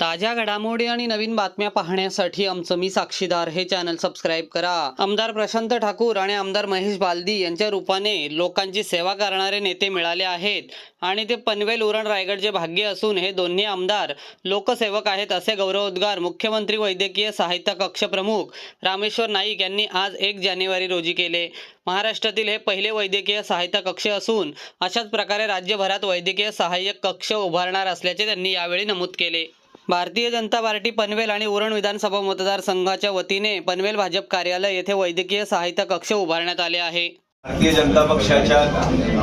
ताज्या घडामोडी आणि नवीन बातम्या पाहण्यासाठी आमचं मी साक्षीदार. हे चॅनल सबस्क्राईब करा. आमदार प्रशांत ठाकूर आणि आमदार महेश बालदी यांच्या रूपाने लोकांची सेवा करणारे नेते मिळाले आहेत. आणि ते पनवेल उरण रायगडचे भाग्य असून हे दोन्ही आमदार लोकसेवक आहेत असे गौरवोद्गार मुख्यमंत्री वैद्यकीय सहायता कक्ष प्रमुख रामेश्वर नाईक यांनी आज एक जानेवारी रोजी केले. महाराष्ट्रातील हे पहिले वैद्यकीय सहायता कक्ष असून अशाच प्रकारे राज्यभरात वैद्यकीय सहाय्यक कक्ष उभारणार असल्याचे त्यांनी यावेळी नमूद केले. भारतीय जनता पार्टी पनवेल आणि उरण विधानसभा मतदारसंघाच्या वतीने पनवेल भाजप कार्यालय येथे वैद्यकीय सहायता कक्ष उभारण्यात आले आहे. भारतीय जनता पक्षाच्या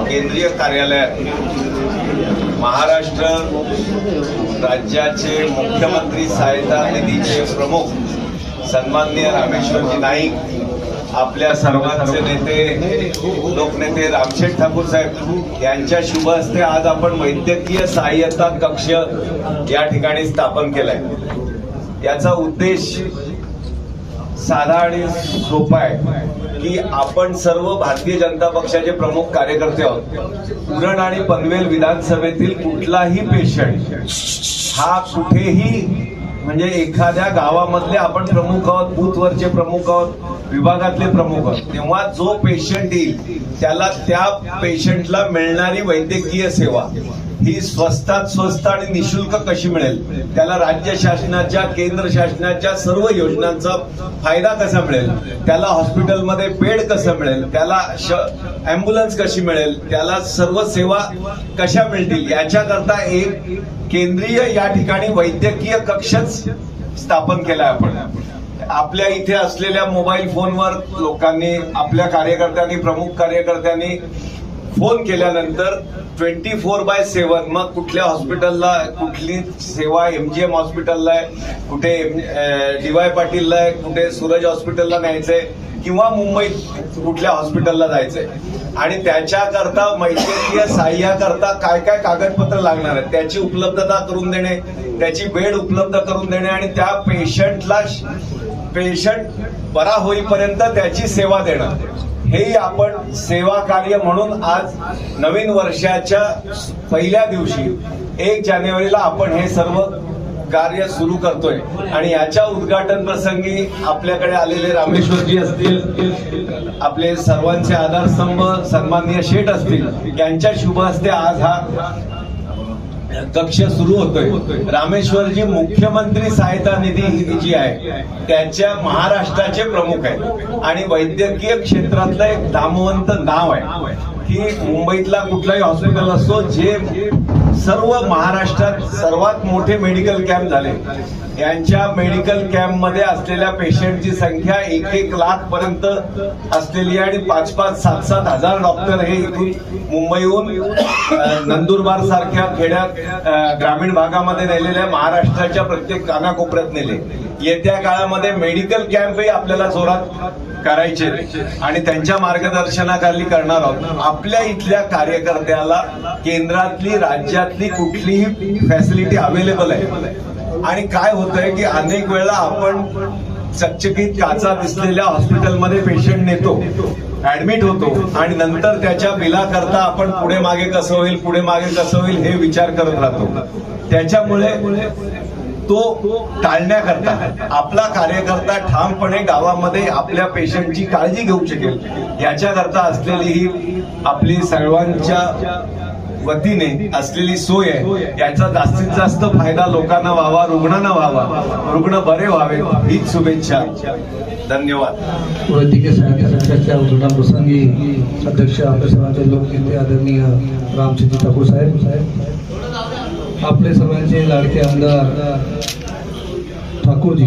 केंद्रीय कार्यालयात महाराष्ट्र राज्याचे मुख्यमंत्री सहायता निधीचे प्रमुख सन्माननीय रामेश्वरजी नाईक आपल्या सर्वांचे नेते लोकनेते रामशेठ ठाकूर साहेब यांच्या शुभ हस्ते आज आपण वैद्यकीय सहाय्यता कक्ष या ठिकाणी स्थापन केलाय. याचा उद्देश साधा आणि सोपा आहे की आपण सर्व भारतीय जनता पक्षाचे प्रमुख कार्यकर्ते आहोत. उरण आणि पनवेल विधानसभेतील कुठलाही पेशंट हा कुठेही म्हणजे एखाद्या गावामधले आपण प्रमुख आहोत बूथवरचे प्रमुख आहोत विभागातले प्रमुख. तेव्हा जो पेशंट येईल त्याला त्या पेशंटला मिळणारी वैद्यकीय सेवा. ही स्वस्तात स्वस्त आणि निशुल्क कशी मिळेल? त्याला राज्य शासनाच्या केंद्र शासनाच्या सर्व योजनांचा फायदा कसा मिळेल? त्याला हॉस्पिटलमध्ये बेड कसं मिळेल? त्याला अँब्युलन्स कशी मिळेल? त्याला सर्व सेवा कशा मिळतील? याच्याकरता एक केंद्रीय या ठिकाणी वैद्यकीय कक्षच स्थापन केलाय आपण. आपल्या इथे असलेल्या मोबाईल फोनवर लोकांनी आपल्या कार्यकर्त्यांनी प्रमुख कार्यकर्त्यांनी फोन केल्यानंतर ट्वेंटी फोर बाय सेवन मग कुठल्या हॉस्पिटलला कुठली सेवा एम जी एम हॉस्पिटलला आहे कुठे डी वाय पाटीलला आहे कुठे सूरज हॉस्पिटलला न्यायचंय किंवा मुंबईत कुठल्या हॉस्पिटलला जायचंय. आणि त्याच्याकरता वैद्यकीय सहाय्याकरता काय काय कागदपत्र लागणार आहेत त्याची उपलब्धता करून देणे त्याची बेड उपलब्ध करून देणे आणि त्या पेशंटला पेशंट बरा होईपर्यंत त्याची सेवा देणं. हेही आपण सेवा कार्य म्हणून आज नवीन वर्षाच्या पहिल्या दिवशी एक जानेवारीला आपण हे सर्व कार्य सुरू करतोय. आणि याच्या उद्घाटन प्रसंगी आपल्याकडे आलेले रामेश्वरजी असतील आपले सर्वांचे आधारस्तंभ सन्माननीय शेठ असतील यांच्या शुभ हस्ते आज हा कक्ष सुरू होतोय. रामेश्वरजी मुख्यमंत्री सहायता निधी ही जी आहे त्याच्या महाराष्ट्राचे प्रमुख आहेत. आणि वैद्यकीय क्षेत्रातलं एक नामवंत नाव आहे. की मुंबईतला कुठलाही हॉस्पिटल असतो जे सर्व महाराष्ट्रात सर्वात मोठे मेडिकल कॅम्प झाले. यांच्या मेडिकल कॅम्पमध्ये असलेल्या पेशंटची संख्या एक एक लाख पर्यंत असलेली आणि पाच पाच सात सात हजार डॉक्टर हे इथून मुंबईहून नंदुरबार सारख्या खेड्यात ग्रामीण भागामध्ये नेलेल्या महाराष्ट्राच्या प्रत्येक कानाकोपऱ्यात नेले. येत्या काळामध्ये मेडिकल कॅम्पही आपल्याला जोरात करायचे आणि त्यांच्या मार्गदर्शनाखाली करणार आहोत. आपल्या इथल्या कार्यकर्त्याला केंद्रातली राज्यातली कुठलीही फॅसिलिटी अवेलेबल आहे. आणि काय होतंय की अनेक वेळा आपण चकचकीत काचा दिसलेल्या हॉस्पिटलमध्ये पेशंट नेतो ऍडमिट होतो आणि नंतर त्याच्या बिलाकरता आपण पुढे मागे कसं होईल पुढे मागे कसं होईल हे विचार करत राहतो. त्याच्यामुळे तो टाळण्याकरता आपला कार्यकर्ता ठामपणे गावामध्ये आपल्या पेशंटची काळजी घेऊ शकेल. याच्याकरता असलेली ही आपली सर्वांच्या वतीने असलेली सोय आहे. याचा जास्तीत जास्त फायदा लोकांना व्हावा रुग्णांना व्हावा. रुग्ण बरे व्हावे हीच शुभेच्छा. धन्यवाद. वैद्यकीय सहायता अध्यक्ष लोकनेते आदरणीय रामचंद्र ठाकूर साहेब साहेब. आपले सर्वांचे लाडके आमदार ठाकूरजी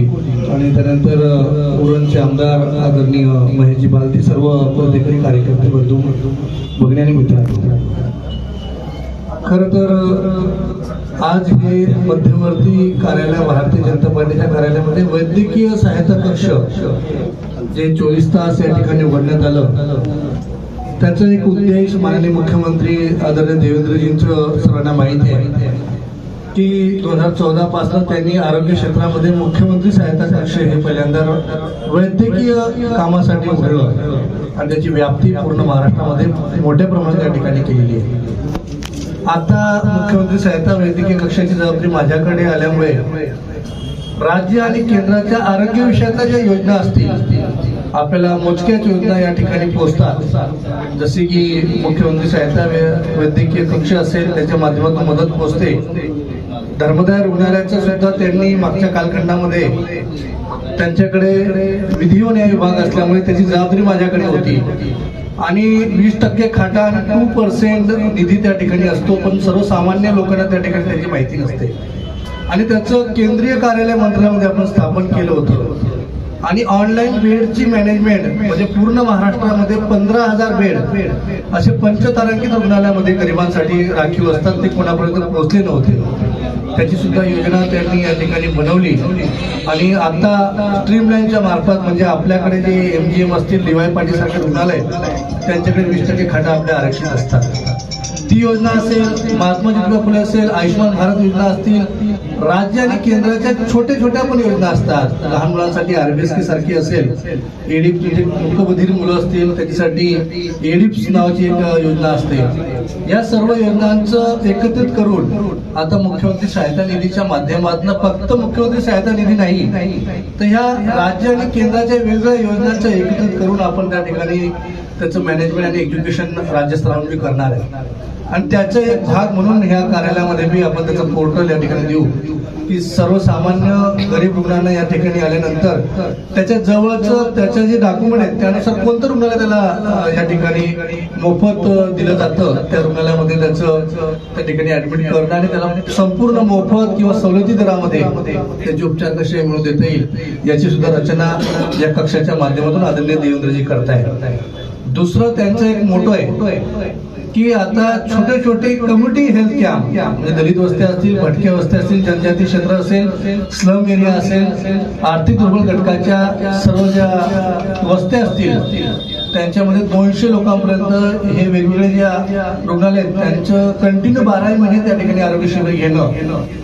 आणि त्यानंतर उरणचे आमदार आदरणीय महेशजी बालती सर्व वैद्यकीय कार्यकर्ते बंधू भगिनी आणि मित्र खरं तर आज हे मध्यवर्ती कार्यालय भारतीय जनता पार्टीच्या कार्यालयामध्ये वैद्यकीय सहायता कक्ष जे चोवीस तास या ठिकाणी उघडण्यात आलं त्याचा एक उद्देश माननीय मुख्यमंत्री आदरणीय देवेंद्रजींचं सर्वांना माहिती आहे. की दोन हजार चौदा पासून त्यांनी आरोग्य क्षेत्रामध्ये मुख्यमंत्री सहायता कक्ष हे पहिल्यांदा वैद्यकीय कामासाठी उघडलं आणि त्याची व्याप्ती पूर्ण महाराष्ट्रामध्ये मोठ्या प्रमाणात या ठिकाणी केलेली आहे. आता मुख्यमंत्री सहायता वैद्यकीय कक्षाची जबाबदारी माझ्याकडे आल्यामुळे राज्य आणि केंद्राच्या आरोग्य विषयाच्या ज्या योजना असतील आपल्याला मोजक्याच योजना या ठिकाणी पोहोचतात. जसे की मुख्यमंत्री सहायता वैद्यकीय कक्ष असेल त्याच्या माध्यमातून मदत पोहोचते. धर्मदाय रुग्णालयाचं सुद्धा त्यांनी मागच्या कालखंडामध्ये त्यांच्याकडे विधी न्याय विभाग असल्यामुळे त्याची जबाबदारी माझ्याकडे होती. आणि वीस टक्के खाटा आणि टू पर्सेंट निधी त्या ठिकाणी असतो पण सर्वसामान्य लोकांना त्या ठिकाणी त्याची माहिती नसते. आणि त्याचं केंद्रीय कार्यालय मंत्रालयामध्ये आपण स्थापन केलं होतं. आणि ऑनलाईन बेडची मॅनेजमेंट म्हणजे पूर्ण महाराष्ट्रामध्ये पंधरा हजार बेड असे पंचतारांकित रुग्णालयामध्ये गरिबांसाठी राखीव असतात ते कोणापर्यंत पोहोचले नव्हते. त्याची सुद्धा योजना त्यांनी या ठिकाणी बनवली. आणि आता स्ट्रीमलाईनच्या मार्फत म्हणजे आपल्याकडे जे एम जी एम असतील डीवाय पाटील सारखे रुग्णालय त्यांच्याकडे वीस टक्के खाटा आपल्या आरक्षित असतात. ती योजना असेल महात्मा ज्योतिबा फुले असेल आयुष्यमान भारत योजना असतील राज्य आणि केंद्राच्या छोट्या छोट्या पण योजना असतात. लहान मुलांसाठी आरबीएसके सारखी असेल एडिप्स मुकबधीर मुलं असतील त्याच्यासाठी एडिप्स नावाची एक योजना असते. या सर्व योजनांचं एकत्रित करून आता मुख्यमंत्री सहायता निधीच्या माध्यमातून फक्त मुख्यमंत्री सहायता निधी नाही तर ह्या राज्य आणि केंद्राच्या वेगवेगळ्या योजनांचं एकत्रित करून आपण त्या ठिकाणी त्याचं मॅनेजमेंट आणि एज्युकेशन राज्यस्तरावर म्हणजे करणार आहे. आणि त्याचा एक भाग म्हणून ह्या कार्यालयामध्ये मी आपण त्याचं पोर्टल या ठिकाणी देऊ. की सर्वसामान्य गरीब रुग्णांना या ठिकाणी आल्यानंतर त्याच्या जवळचं त्याचे जे डॉक्युमेंट आहेत त्यानुसार कोणतं रुग्णालय त्याला या ठिकाणी मोफत दिलं जातं त्या रुग्णालयामध्ये त्याचं त्या ठिकाणी ऍडमिट करणं आणि त्याला संपूर्ण मोफत किंवा सवलती दरामध्ये त्याचे उपचार कसे मिळवून देता येईल याची सुद्धा रचना या कक्षाच्या माध्यमातून आदरणीय देवेंद्रजी करताय दुसरं त्यांचं एक मोठं आहे की आता छोटे छोटे कम्युनिटी हेल्थ कॅम्प दलित वस्त्या असतील भटक्या वस्त्या असतील जनजाती क्षेत्र असेल स्लम एरिया असेल आर्थिक दुर्बल घटकाच्या सर्व ज्या वस्त्या असतील त्यांच्यामध्ये दोनशे लोकांपर्यंत हे वेगवेगळे ज्या रुग्णालय आहेत त्यांचं कंटिन्यू बाराही महिने त्या ठिकाणी आरोग्य शिबिर घेणं.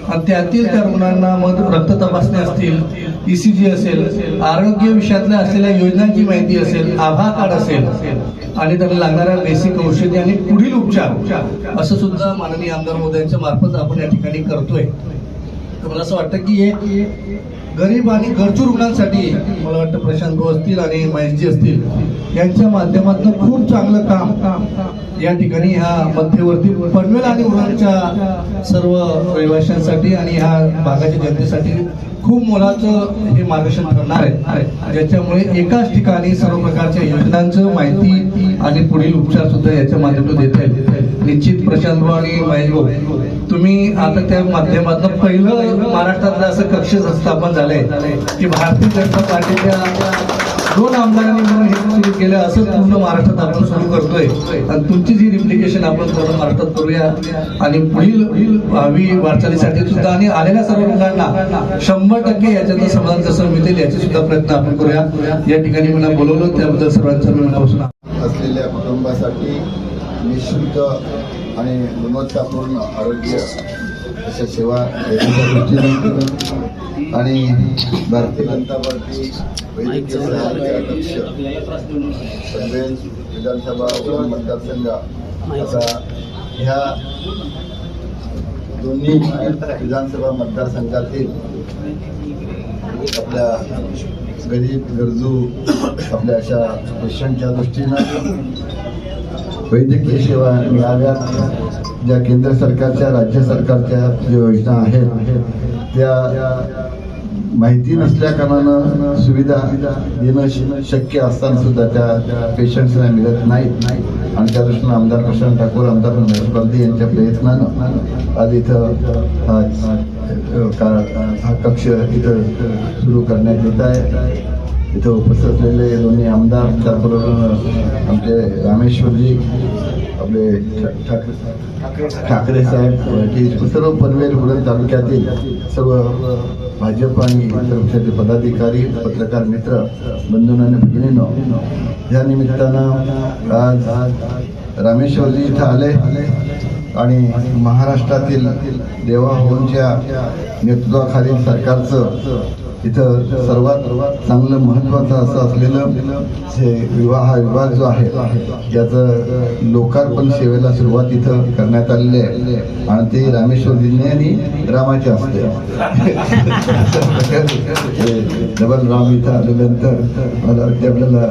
आणि त्यातील त्या रुग्णांना मग रक्त तपासणी असतील ईसीजी असेल आरोग्य विषयातल्या असलेल्या योजनांची माहिती असेल आभा कार्ड असेल आणि त्यांना लागणाऱ्या बेसिक औषधी आणि पुढील उपचार असं सुद्धा माननीय आमदार मोदयांच्या मार्फत आपण या ठिकाणी करतोय. तर मला असं वाटतं की हे गरीब आणि गरजू रुग्णांसाठी मला वाटतं प्रशांत भाऊ असतील आणि महेशजी असतील यांच्या माध्यमातून खूप चांगलं काम या ठिकाणी ह्या मध्यवर्ती पनवेल आणि उरणच्या सर्व रहिवाशांसाठी आणि ह्या भागाच्या जनतेसाठी खूप मोलाचं हे मार्गदर्शन ठरणार आहे ज्याच्यामुळे एकाच ठिकाणी सर्व प्रकारच्या योजनांचं माहिती आणि पुढील उपचार सुद्धा याच्या माध्यमातून देता येईल. निश्चित प्रशांत भाऊ आणि महेश भाऊ तुम्ही आता त्या माध्यमातून पहिलं महाराष्ट्रातलं असं कक्ष स्थापन झालंय की भारतीय जनता पार्टीच्या दोन आमदारांनी म्हणून हे सुरू केलं असं पूर्ण महाराष्ट्रात आपण सुरू करतोय. आणि तुमची जी रिप्लिकेशन आपण पूर्ण महाराष्ट्रात करूया. आणि पुढील भावी वाटचालीसाठी सुद्धा आणि आलेल्या सर्व लोकांना शंभर टक्के याच्यातलं समाधान कसं मिळेल याचे सुद्धा प्रयत्न आपण करूया. या ठिकाणी मला बोलवलं त्याबद्दल सर्वांचं मी मनापासून असलेल्या कुटुंबासाठी निशुल्क आणि गुणवत्तापूर्ण आरोग्य अशा सेवा आणि भारतीय जनता पार्टी वैद्यकीय सहाय्य अध्यक्ष पनवेल विधानसभा मतदारसंघ असा ह्या दोन्ही विधानसभा मतदारसंघातील आपल्या गरीब गरजू आपल्या अशा पेशंटच्या दृष्टीनं वैद्यकीय सेवा मिळाव्यात ज्या केंद्र सरकारच्या राज्य सरकारच्या ज्या योजना आहेत त्या माहिती नसल्या कारणानं सुविधा देणं शक्य असताना सुद्धा त्या पेशंट्सना मिळत नाहीत आणि त्या दृष्टीनं आमदार प्रशांत ठाकूर आमदार महेश यांच्या प्रयत्नानं आज इथं का- हा कक्ष इथं सुरू करण्यात येत आहे. इथं उपस्थित असलेले दोन्ही आमदार त्याचबरोबर आमचे रामेश्वरजी आपले ठा- ठाकरे ठाकरे साहेब की सर्व पनवेल उरण तालुक्यातील सर्व भाजप आणि इतर पक्षाचे पदाधिकारी पत्रकार मित्र बंधून आणि भगिनीनो या निमित्तानं आज रामेश्वरजी इथं आले आणि महाराष्ट्रातील देवाहोंच्या नेतृत्वाखालील सरकारचं इथं सर्वात चांगलं महत्वाचं असं असलेलं जे विवाह हा विभाग जो आहे याचं लोकार्पण सेवेला सुरुवात इथं करण्यात आलेली आहे. आणि ते रामेश्वर आणि रामाचे असते. डबल राम इथं आल्यानंतर मला वाटते आपल्याला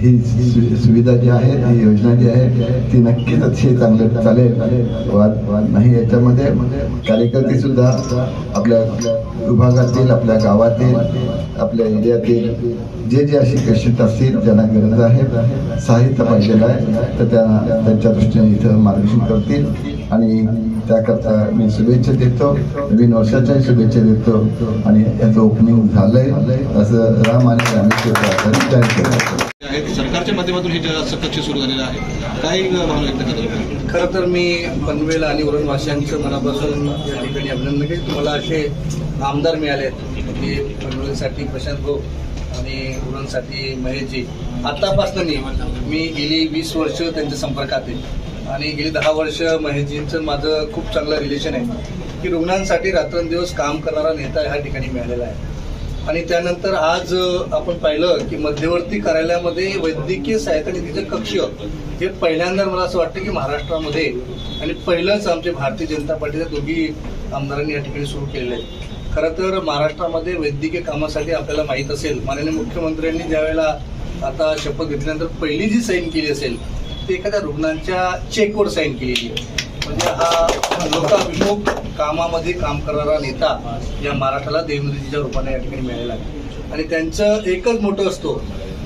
ही सु- सुविधा जी आहे ही योजना जी आहे ती नक्कीच अतिशय चांगलं चालेल. वाद वाद नाही याच्यामध्ये. कार्यकर्ते सुद्धा आपल्या विभागातील आपल्या गावात गावातील आपल्या एरियातील जे जे अशी पेशंट असतील ज्यांना गरज आहे साहित्य पाहिजेलं आहे तर त्या त्यांच्या दृष्टीने इथं मार्गदर्शन करतील. आणि त्याकरता मी शुभेच्छा देतो नवीन वर्षाच्या शुभेच्छा देतो आणि याचं ओपनिंग झालंय. असं राम आणि रामेश्वर सरकारच्या माध्यमातून हे कक्ष सुरू झालेलं आहे. करतात खरं तर मी पनवेल आणि उरणवासियांचं मनापासून या ठिकाणी अभिनंदन केलं तुम्हाला असे आमदार मिळाले आहेत की पनवेलसाठी प्रशांत भाऊ आणि उरणसाठी महेशजी आत्तापासून मी गेली वीस वर्ष त्यांच्या संपर्कात आहे. आणि गेली दहा वर्ष महेशजींचं माझं खूप चांगलं रिलेशन आहे. की रुग्णांसाठी रात्रंदिवस काम करणारा नेता ह्या ठिकाणी मिळालेला आहे. आणि त्यानंतर आज आपण पाहिलं की मध्यवर्ती कार्यालयामध्ये वैद्यकीय सहायता निधीचं कक्ष हे पहिल्यांदा मला असं वाटतं की महाराष्ट्रामध्ये आणि पहिलंच आमचे भारतीय जनता पार्टीच्या दोघी आमदारांनी या ठिकाणी सुरू केलेलं आहे. खरं तर महाराष्ट्रामध्ये वैद्यकीय कामासाठी आपल्याला माहीत असेल माननीय मुख्यमंत्र्यांनी ज्यावेळेला आता शपथ घेतल्यानंतर पहिली जी साईन केली असेल ती एखाद्या रुग्णांच्या चेकवर साईन केलेली आहे. म्हणजे हा लोकाभिमुख कामामध्ये काम करणारा नेता या महाराष्ट्राला देवेंद्रजीच्या रूपाने या ठिकाणी मिळालेला आहे. आणि त्यांचं एकच मोठं असतो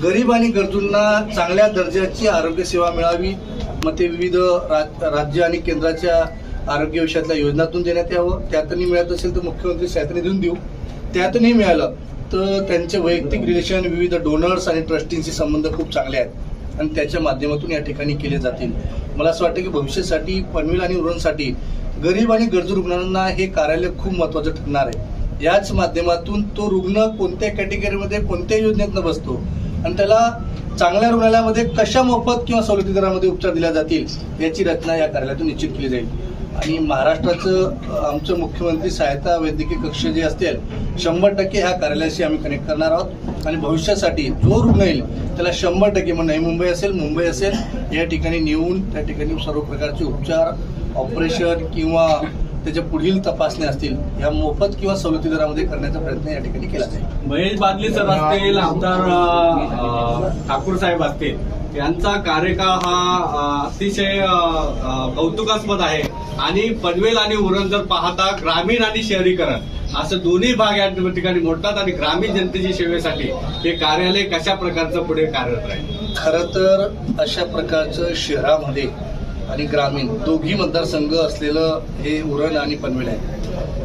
गरीब आणि गरजूंना चांगल्या दर्जाची आरोग्य सेवा मिळावी मग ते विविध राज- राज्य आणि केंद्राच्या आरोग्य विषयातल्या योजनातून देण्यात यावं. त्यातही मिळत असेल तर मुख्यमंत्री सहायता निधून देऊ. त्यातही मिळालं तर त्यांचे वैयक्तिक रिलेशन विविध डोनर्स आणि ट्रस्टींशी संबंध खूप चांगले आहेत. आणि त्याच्या माध्यमातून या ठिकाणी केले जातील. मला असं वाटतं की भविष्यासाठी पनवेल आणि उरणसाठी गरीब आणि गरजू रुग्णांना हे कार्यालय खूप महत्वाचं ठरणार आहे. याच माध्यमातून तो रुग्ण कोणत्या कॅटेगरीमध्ये कोणत्या योजनेतनं बसतो आणि त्याला चांगल्या रुग्णालयामध्ये कशा मोफत किंवा सवलती दरामध्ये उपचार दिल्या जातील याची रचना या कार्यालयातून निश्चित केली जाईल. आणि महाराष्ट्राचं आमचं मुख्यमंत्री सहायता वैद्यकीय कक्ष जे असतील शंभर टक्के ह्या कार्यालयाशी आम्ही कनेक्ट करणार आहोत. आणि भविष्यासाठी जो रुग्ण येईल त्याला शंभर टक्के मग नवी मुंबई असेल मुंबई असेल या ठिकाणी नेऊन त्या ठिकाणी सर्व प्रकारचे उपचार ऑपरेशन किंवा त्याच्या पुढील तपासण्या असतील या मोफत किंवा सवलती दरामध्ये करण्याचा प्रयत्न या ठिकाणी केला जाईल. महेश बादली सर असतील आमदार ठाकूर साहेब असतील यांचा कार्यकाळ हा अतिशय कौतुकास्पद आहे. आणि पनवेल आणि उरण जर पाहता ग्रामीण आणि शहरीकरण असं दोन्ही भाग या ठिकाणी मोडतात आणि ग्रामीण जनतेच्या सेवेसाठी हे कार्यालय कशा प्रकारचं पुढे कार्यरत राहील? खरं तर अशा प्रकारचं शहरामध्ये आणि ग्रामीण दोघी मतदारसंघ असलेलं हे उरण आणि पनवेल आहे.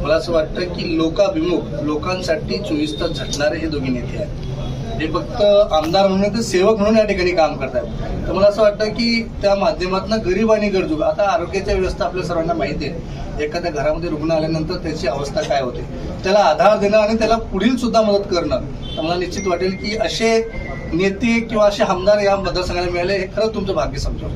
मला असं वाटतं की लोकाभिमुख लोकांसाठी चोवीस तास झटणारे हे दोघी नेते आहेत. हे फक्त आमदार म्हणून ते सेवक म्हणून या ठिकाणी काम करतात तर मला असं वाटतं की त्या माध्यमातून गरीब आणि गरजू आता आरोग्याच्या व्यवस्था आपल्या सर्वांना माहिती आहे. एखाद्या घरामध्ये रुग्ण आल्यानंतर त्याची अवस्था काय होते? त्याला आधार देणं आणि त्याला पुढील सुद्धा मदत करणं. तर मला निश्चित वाटेल की असे नेते किंवा असे आमदार या मतदारसंघाला मिळाले हे खरंच तुमचं भाग्य समजून